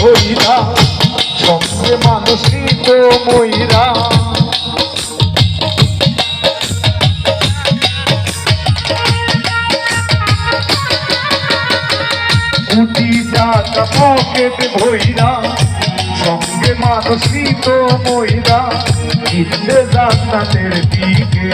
ভৈরা সঙ্গে মানসিক ময়রা উটি টাকা পকেট ভৈরা সঙ্গে মানসিক ময়রা ইচ্ছে যাত্রাদের দিকে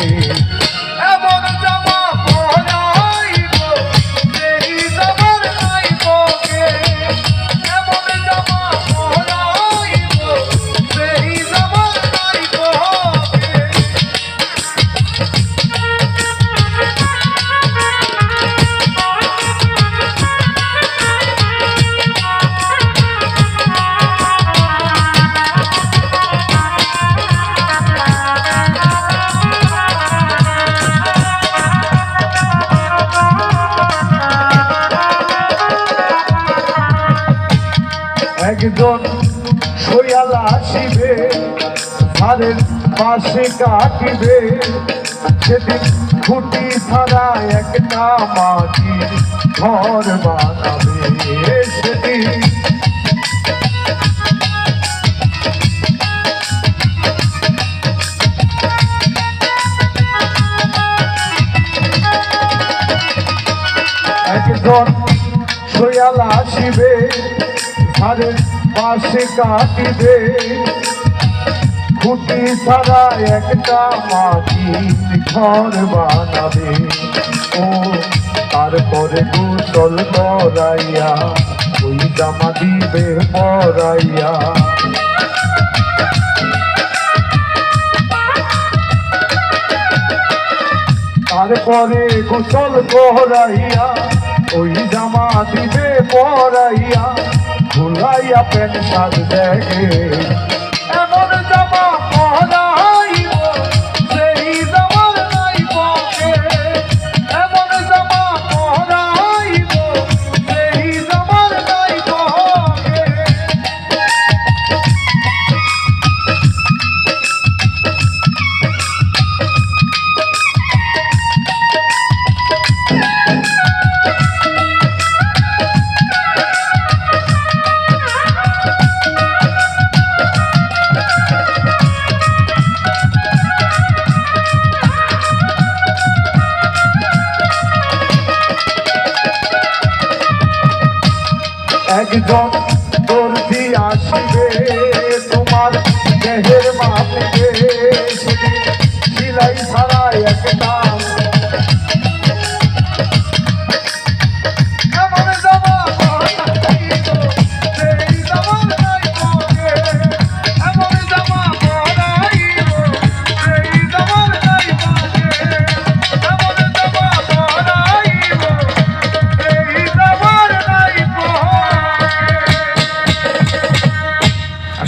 একজন সয়ালা আসিবে ধারের পাশে কাটিবে। সেদিন খুঁটি ছাড়া একটা মাটির ঘর বানাবে। সেদিন একজন সয়ালা আসিবে ধারের পাশে কাটিবে খুঁটি ছাড়া একটা মাটির ঘর বানাবে। ও, তারপরে গোসল করাইয়া, ওই জামা দিবে পরাইয়া। তারপরে গোসল করাইয়া, ওই জামা দিবে পরাইয়া। ভুলাইয়া প্যান্ট শার্ট দেখে একজন দর্জি আসবে তোমার দেহের মাপে